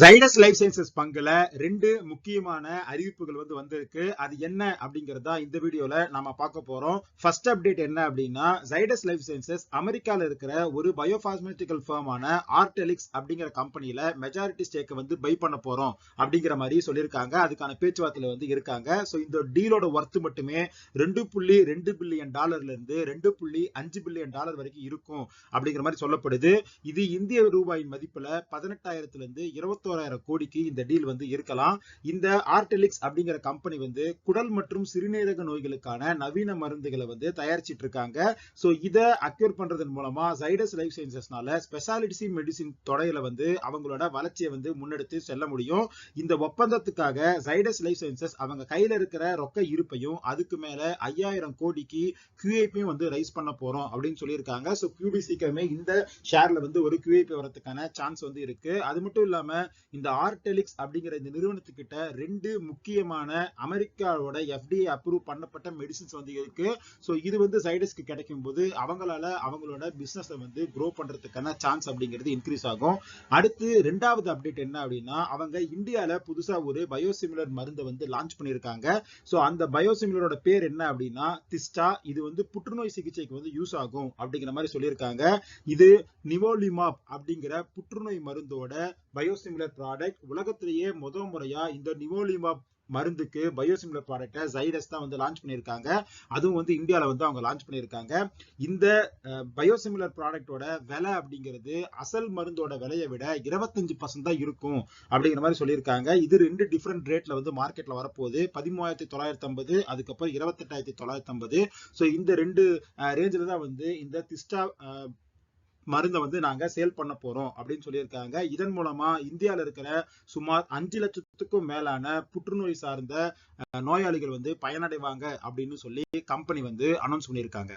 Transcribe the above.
Zydus life sciences பங்குல ரெண்டு முக்கியமான அறிவிப்புகள் வந்து வந்திருக்கு. அது என்ன அப்படிங்கறதா இந்த வீடியோல நாம பார்க்க போறோம். ஃபர்ஸ்ட் அப்டேட் என்ன அப்படின்னா ஜைடஸ் லைஃப் சயின்சஸ் அமெரிக்கால இருக்கிற ஒரு பயோபாஸ்மெட்டிக்கல் ஃபர்மான ஆர்டெலிக்ஸ் அப்படிங்கிற கம்பெனில மெஜாரிட்டி ஸ்டேக்கை வந்து பை பண்ண போறோம் அப்படிங்கிற மாதிரி சொல்லியிருக்காங்க. அதுக்கான பேச்சுவார்த்தையில வந்து இருக்காங்க. ஸோ இந்த டீலோட ஒர்த் மட்டுமே ரெண்டு புள்ளி ரெண்டு பில்லியன் டாலர்ல இருந்து ரெண்டு புள்ளி அஞ்சு பில்லியன் டாலர் வரைக்கும் இருக்கும் அப்படிங்கிற மாதிரி சொல்லப்படுது. இது இந்திய ரூபாயின் மதிப்புல பதினெட்டாயிரத்துல இருந்து இருபத்தோராயிரம் கோடிக்கு இந்த டீல் வந்து இருக்கலாம். இந்த ஆர்டெலிக்ஸ் அப்படிங்கிற கம்பெனி வந்து குடல் மற்றும் சிறுநீரக நோய்களுக்கான நவீன மருந்துகளை வந்து தயாரிச்சிட்டு இருக்காங்க. ஸோ இதை அக்யூர் பண்றதன் மூலமா சைடஸ் லைஃப் சயின்சஸ்னால ஸ்பெஷாலிட்டி மெடிசின் தொடையில வந்து அவங்களோட வளர்ச்சியை வந்து முன்னெடுத்து செல்ல முடியும். இந்த ஒப்பந்தத்துக்காக சைடஸ் லைஃப் சயின்சஸ் அவங்க கையில இருக்கிற ரொக்க இருப்பையும் அதுக்கு மேல ஐயாயிரம் கோடிக்கு கியூஐபியும் வந்து ரைஸ் பண்ண போறோம் அப்படின்னு சொல்லியிருக்காங்க. ஸோ கியூபி சீக்கிரமே இந்த ஷேர்ல வந்து ஒரு கியூஐபி வரதுக்கான சான்ஸ் வந்து இருக்கு. அது மட்டும் இல்லாம இந்த ஆர்டெலிக்ஸ் அப்படிங்கிற இந்த நிறுவனத்துக்கிட்ட ரெண்டு முக்கியமான அமெரிக்காவோட எஃப்டிஏ அப்ரூவ் பண்ணப்பட்ட மெடிசின்ஸ் வந்து இருக்கு. ஸோ இது வந்து சைடஸ்க்கு கிடைக்கும் போது அவங்களால அவங்களோட பிசினஸ் வந்து க்ரோ பண்றதுக்கான சான்ஸ் அப்படிங்கிறது இன்க்ரீஸ் ஆகும். அடுத்து ரெண்டாவது அப்டேட் என்ன அப்படின்னா அவங்க இந்தியாவில் புதுசா ஒரு பயோசிமிலர் மருந்தை வந்து லான்ச் பண்ணியிருக்காங்க. ஸோ அந்த பயோசிமிலரோட பேர் என்ன அப்படின்னா திஸ்டா. இது வந்து புற்றுநோய் சிகிச்சைக்கு வந்து யூஸ் ஆகும் அப்படிங்கிற மாதிரி சொல்லியிருக்காங்க. இது நிவோலிமாப் அப்படிங்கிற புற்றுநோய் மருந்தோட பயோசிமிலர் ப்ராடக்ட் உலகத்திலேயே முத முறையா இந்த நிவோலிமாப் மருந்துக்கு பயோசிமிலர் ப்ராடக்டை ஜைடஸ் தான் வந்து லான்ச் பண்ணியிருக்காங்க. அதுவும் வந்து இந்தியாவில் வந்து அவங்க லான்ச் பண்ணியிருக்காங்க. இந்த பயோசிமிலர் ப்ராடக்டோட விலை அப்படிங்கிறது அசல் மருந்தோட விலையை விட இருபத்தஞ்சு பர்சன்ட் தான் இருக்கும் அப்படிங்கிற மாதிரி சொல்லியிருக்காங்க. இது ரெண்டு டிஃப்ரெண்ட் ரேட்ல வந்து மார்க்கெட்ல வரப்போகுது. பதிமூவாயிரத்தி தொள்ளாயிரத்தி ஐம்பது அதுக்கப்புறம் இருபத்தெட்டாயிரத்தி தொள்ளாயிரத்தி ஐம்பது ஸோ இந்த ரெண்டு ரேஞ்சில் தான் வந்து இந்த திஸ்டா மருந்தை வந்து நாங்க சேல் பண்ண போறோம் அப்படின்னு சொல்லியிருக்காங்க. இதன் மூலமா இந்தியாவில் இருக்கிற சுமார் அஞ்சு லட்சத்துக்கும் மேலான புற்றுநோய் சார்ந்த நோயாளிகள் வந்து பயனடைவாங்க அப்படின்னு சொல்லி கம்பெனி வந்து அனௌன்ஸ் பண்ணியிருக்காங்க.